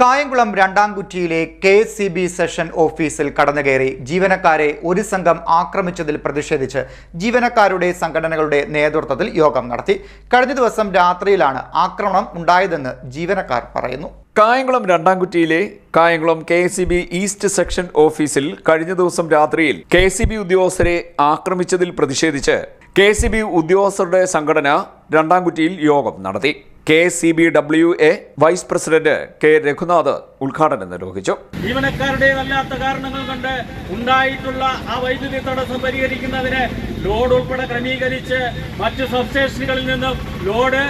കായംകുളം രണ്ടാംകുറ്റിയിലെ K C B section ഓഫീസിൽ കടന്നുകയറി ജീവനക്കാരെ ഒരു സംഘം ആക്രമിച്ചതിൽ പ്രതിഷേധിച്ച് ജീവനക്കാരുടെ സംഘടനകളുടെ നേതൃത്വത്തിൽ യോഗം നടത്തി. കഴിഞ്ഞ ദിവസം രാത്രിയിലാണ് ആക്രമണം ഉണ്ടായതെന്ന് ജീവനക്കാർ പറയുന്നു. Kayamkulam രണ്ടാംകുറ്റിയിലെ Kayamkulam K C B east section ഓഫീസിൽ കഴിഞ്ഞ ദിവസം രാത്രിയിൽ കെ സി ബി ഉദ്യോഗസ്ഥരെ ആക്രമിച്ചതിൽ പ്രതിഷേധിച്ച് കെ സി ബി ഉദ്യോഗസ്ഥരുടെ സംഘടന രണ്ടാംകുറ്റിയിൽ യോഗം നടത്തി. K C B W A vice president K Raghunath ഉദ്ഘാടനം നിർവഹിച്ചു. ജീവനക്കാരുടെ അല്ലാത്ത കാരണങ്ങൾ കൊണ്ട് ഉണ്ടായിട്ടുള്ള ആ വൈദ്യുതി തടസ്സം പരിഹരിക്കുന്നതിന് ലോഡ് ഉൾപ്പെടെ ക്രമീകരിച്ച് മറ്റ് സബ്സ്റ്റേഷനുകളിൽ നിന്നും ലോഡ്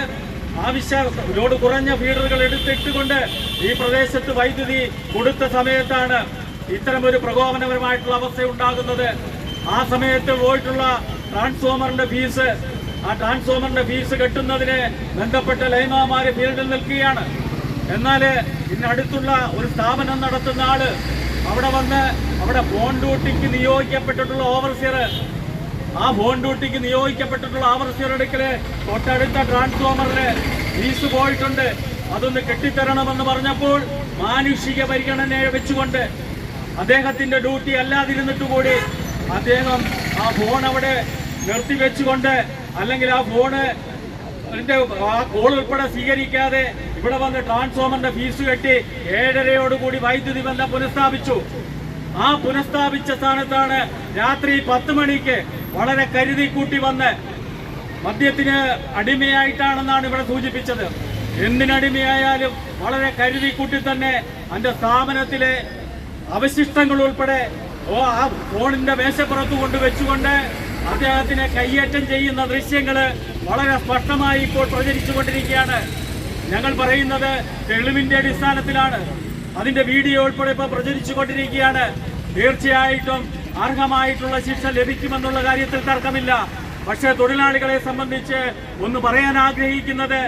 ആവശ്യ ലോഡ് കുറഞ്ഞ ഫീഡറുകൾ എടുത്തിട്ടുകൊണ്ട് ഈ പ്രദേശത്ത് വൈദ്യുതി കൊടുത്ത സമയത്താണ് ഇത്തരമൊരു പ്രകോപനപരമായിട്ടുള്ള അവസ്ഥ ഉണ്ടാകുന്നത്. ആ സമയത്ത് പോയിട്ടുള്ള ട്രാൻസ്ഫോമറിന്റെ ഫീസ് ആ ട്രാൻസ്ഫോമറിന്റെ ഫീസ് കെട്ടുന്നതിന് ബന്ധപ്പെട്ട ലൈമാമാര് ഫീൽഡിൽ നിൽക്കുകയാണ്. എന്നാൽ ഇതിനടുത്തുള്ള ഒരു സ്ഥാപനം നടത്തുന്ന ആൾ അവിടെ വന്ന് അവിടെ ഫോൺ ഡ്യൂട്ടിക്ക് നിയോഗിക്കപ്പെട്ടിട്ടുള്ള ഓവർസിയർ ആ ഫോൺ ഡ്യൂട്ടിക്ക് നിയോഗിക്കപ്പെട്ടിട്ടുള്ള ഓവർസിയർ എടുക്കൽ തൊട്ടടുത്ത ട്രാൻസ്ഫോമറിന് ഫീസ് പോയിട്ടുണ്ട്. അതൊന്ന് കെട്ടിത്തരണമെന്ന് പറഞ്ഞപ്പോൾ മാനുഷിക പരിഗണനയെ വെച്ചുകൊണ്ട് അദ്ദേഹത്തിന്റെ ഡ്യൂട്ടി അല്ലാതിരുന്നിട്ട് കൂടി അദ്ദേഹം ആ ഫോൺ അവിടെ നിർത്തിവെച്ചുകൊണ്ട് അല്ലെങ്കിൽ ആ ഫോണ് അതിന്റെ ആ കോൾ ഉൾപ്പെടെ സ്വീകരിക്കാതെ ഇവിടെ വന്ന് ട്രാൻസ്ഫോമറിന്റെ ഫീസ് കെട്ടി ഏഴരയോടുകൂടി വൈദ്യുതി ബന്ധം പുനഃസ്ഥാപിച്ചു. ആ പുനഃസ്ഥാപിച്ച സ്ഥാനത്താണ് രാത്രി പത്ത് മണിക്ക് വളരെ കരുതി കൂട്ടി വന്ന് മദ്യത്തിന് അടിമയായിട്ടാണെന്നാണ് ഇവിടെ സൂചിപ്പിച്ചത്. എന്തിനടിമയായാലും വളരെ കരുതി കൂട്ടി തന്നെ അന്റെ സ്ഥാപനത്തിലെ അവശിഷ്ടങ്ങൾ ഉൾപ്പെടെ ആ ഫോണിന്റെ മേശപ്പുറത്ത് കൊണ്ട് വെച്ചുകൊണ്ട് അദ്ദേഹത്തിനെ കയ്യേറ്റം ചെയ്യുന്ന ദൃശ്യങ്ങൾ വളരെ സ്പഷ്ടമായി ഇപ്പോൾ പ്രചരിച്ചുകൊണ്ടിരിക്കുകയാണ്. ഞങ്ങൾ പറയുന്നത് തെളിവിന്റെ അടിസ്ഥാനത്തിലാണ്. അതിന്റെ വീഡിയോ ഉൾപ്പെടെ ഇപ്പോൾ പ്രചരിച്ചുകൊണ്ടിരിക്കുകയാണ്. തീർച്ചയായിട്ടും അർഹമായിട്ടുള്ള ശിക്ഷ ലഭിക്കുമെന്നുള്ള കാര്യത്തിൽ തർക്കമില്ല. പക്ഷേ തൊഴിലാളികളെ സംബന്ധിച്ച് ഒന്ന് പറയാൻ ആഗ്രഹിക്കുന്നത്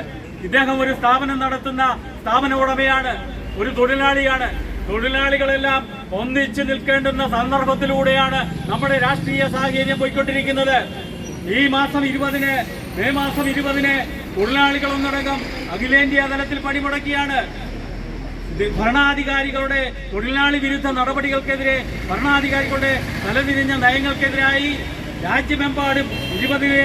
ഇദ്ദേഹം ഒരു സ്ഥാപനം നടത്തുന്ന സ്ഥാപന ഉടമയാണ് ഒരു തൊഴിലാളിയാണ്. തൊഴിലാളികളെല്ലാം ഒന്നിച്ചു നിൽക്കേണ്ടുന്ന സന്ദർഭത്തിലൂടെയാണ് നമ്മുടെ രാഷ്ട്രീയ സാഹചര്യം പോയിക്കൊണ്ടിരിക്കുന്നത്. ഈ മാസം ഇരുപതിന് മെയ് മാസം ഇരുപതിന് തൊഴിലാളികൾ ഒന്നടങ്കം അഖിലേന്ത്യാ തലത്തിൽ പണിമുടക്കിയാണ്. ഭരണാധികാരികളുടെ തൊഴിലാളി വിരുദ്ധ നടപടികൾക്കെതിരെ ഭരണാധികാരികളുടെ തലതിരിഞ്ഞ നയങ്ങൾക്കെതിരായി രാജ്യമെമ്പാടും ഇരുപതിന്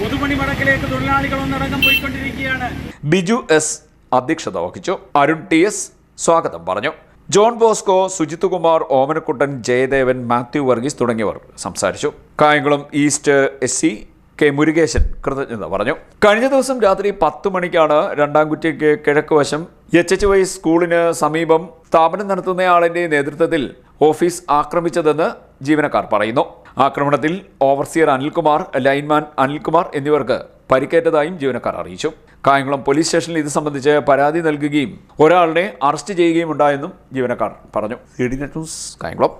പൊതുപണി മടക്കിലേക്ക് തൊഴിലാളികൾ ഒന്നടങ്കം പോയിക്കൊണ്ടിരിക്കുകയാണ്. ബിജു എസ് അധ്യക്ഷത വഹിച്ചു. അരുൺ ടി എസ് സ്വാഗതം പറഞ്ഞു. John Bosco Sujith Kumar Omanakuttan Jayadevan Mathew Varghese തുടങ്ങിയവർ സംസാരിച്ചു. Kayamkulam east S C K Murukesan കൃതജ്ഞത പറഞ്ഞു. കഴിഞ്ഞ ദിവസം രാത്രി പത്ത് മണിക്കാണ് രണ്ടാംകുറ്റിക്ക് കിഴക്ക് വശം എച്ച് എച്ച് വൈ സ്കൂളിന് സമീപം സ്ഥാപനം നടത്തുന്നയാളിന്റെ നേതൃത്വത്തിൽ ഓഫീസ് ആക്രമിച്ചതെന്ന് ജീവനക്കാർ പറയുന്നു. ആക്രമണത്തിൽ ഓവർസിയർ അനിൽകുമാർ ലൈൻമാൻ അനിൽകുമാർ എന്നിവർക്ക് പരിക്കേറ്റതായും ജീവനക്കാർ അറിയിച്ചു. കായംകുളം പോലീസ് സ്റ്റേഷനിൽ ഇത് സംബന്ധിച്ച് പരാതി നൽകുകയും ഒരാളിനെ അറസ്റ്റ് ചെയ്യുകയും ഉണ്ടായെന്നും ജീവനക്കാർ പറഞ്ഞു. D net news Kayamkulam.